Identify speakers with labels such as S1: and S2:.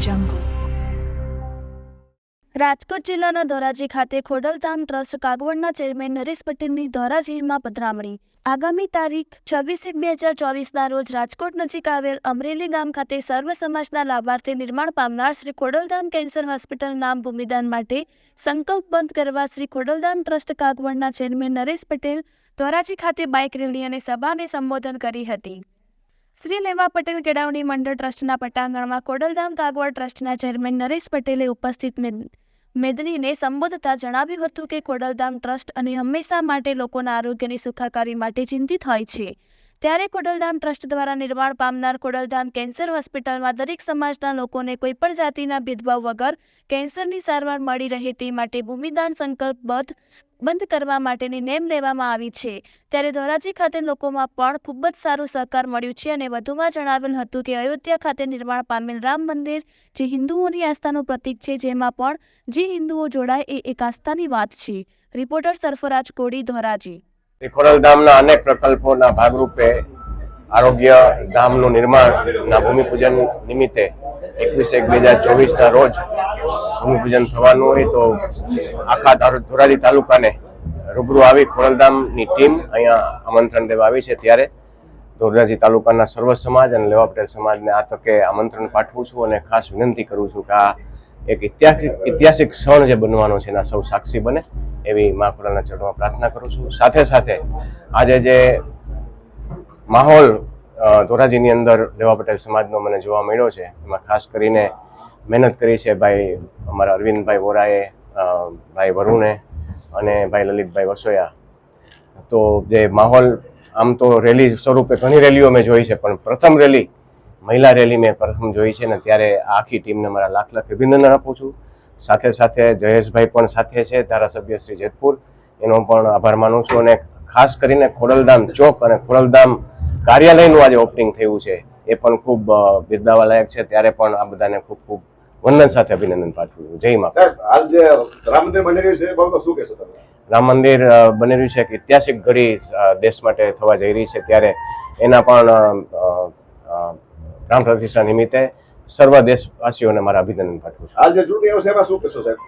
S1: jungle.
S2: Rajkot જિલ્લાના ધોરાજી ખાતે Khodaldham trust કાગવડના ચેરમેન નરેશ પટેલની ધોરાજીમાં પધરામણી આગામી તારીખ છવ્વીસ એક બે હજાર ચોવીસના રોજ રાજકોટ નજીક આવેલ અમરેલી ગામ ખાતે સર્વ સમાજના લાભાર્થી નિર્માણ પામનાર શ્રી ખોડલધામ કેન્સર હોસ્પિટલ નામ ભૂમિદાન માટે સંકલ્પ બંધ કરવા શ્રી ખોડલધામ ટ્રસ્ટ કાગવડના ચેરમેન નરેશ પટેલ ધોરાજી ખાતે બાઇક રેલી અને સભાને સંબોધન કરી હતી શ્રી લેવા પટેલ કેળવણી મંડળ ટ્રસ્ટના પટાંગણમાં કોડલધામ કાગવાડ ટ્રસ્ટના ચેરમેન નરેશ પટેલે ઉપસ્થિત મેદનીને સંબોધતા જણાવ્યું હતું કે કોડલધામ ટ્રસ્ટ અને હંમેશા માટે લોકોના આરોગ્યની સુખાકારી માટે ચિંતિત હોય છે. ત્યારે ખોડલધામ ટ્રસ્ટ દ્વારા નિર્માણ પામનાર ખોડલધામ કેન્સર હોસ્પિટલમાં દરેક સમાજના લોકોને કોઈપણ જાતિના ભેદભાવ વગર કેન્સરની સારવાર મળી રહે તે માટે ભૂમિદાન સંકલ્પબદ્ધ બંધ કરવા માટેની નેમ લેવામાં આવી છે. ત્યારે ધોરાજી ખાતે લોકોમાં પણ ખૂબ જ સારો સહકાર મળ્યો છે અને વધુમાં જણાવેલ હતું કે અયોધ્યા ખાતે નિર્માણ પામેલ રામ મંદિર જે હિન્દુઓની આસ્થાનું પ્રતીક છે, જેમાં પણ જે હિન્દુઓ જોડાય એ એક આસ્થાની વાત છે. રિપોર્ટર સરફરાજ કોડી, ધોરાજી.
S3: ખોડલધામના અનેક પ્રકલ્પોના ભાગરૂપે આરોગ્ય ધામનું નિર્માણના ભૂમિપૂજન નિમિત્તે એકવીસ એક બે હજાર ચોવીસના રોજ ભૂમિપૂજન થવાનું હોય તો આખા ધારો- ધોરાજી તાલુકાને રૂબરૂ આવી ખોડલધામની ટીમ અહીંયા આમંત્રણ દેવા આવી છે. ત્યારે ધોરાજી તાલુકાના સર્વ સમાજ અને લેવા પટેલ સમાજને આ તકે આમંત્રણ પાઠવું છું અને ખાસ વિનંતી કરું છું કે આ એક ઐતિહાસિક ઐતિહાસિક ક્ષણ જે બનવાનો છે એના સૌ સાક્ષી બને એવી મહાપુરાના ચરણમાં પ્રાર્થના કરું છું. સાથે સાથે આજે જે માહોલ ધોરાજીની અંદર દેવા પટેલ સમાજનો મને જોવા મળ્યો છે, એમાં ખાસ કરીને મહેનત કરી છે ભાઈ અમારા અરવિંદભાઈ વોરાએ ભાઈ વરુણે અને ભાઈ લલિતભાઈ વસોયા. તો જે માહોલ આમ તો રેલી સ્વરૂપે ઘણી રેલીઓ મેં જોઈ છે, પણ પ્રથમ રેલી મહિલા રેલી મેં પ્રથમ જોઈ છે ને ત્યારે આખી ટીમને મારા લાખ લાખ અભિનંદન આપું છું. સાથે સાથે જયેશભાઈ પણ સાથે છે ધારાસભ્ય શ્રી જેતપુર. એનો પણ આભાર માનું છું અને ખાસ કરીને ખોડલધામ ચોક અને ખોડલધામ કાર્યાલયનું આજે ઓપનિંગ થયું છે. એ પણ ખૂબ બિરદાવાલાયક છે. ત્યારે પણ આ બધાને ખૂબ ખૂબ વંદન સાથે અભિનંદન પાઠવું છું. જય મા
S4: હાલ જે રામ મંદિર બની રહ્યું છે એ શું કહેશો તમે?
S3: રામ મંદિર બની રહ્યું છે એક ઐતિહાસિક ઘડી દેશ માટે થવા જઈ રહી છે. ત્યારે એના પણ રામ પ્રતિષ્ઠા નિમિત્તે સર્વ દેશવાસીઓને મારા અભિનંદન પાઠવું છું.
S4: આજે ચૂંટણી આવશે એમાં શું કહેશો સાહેબ?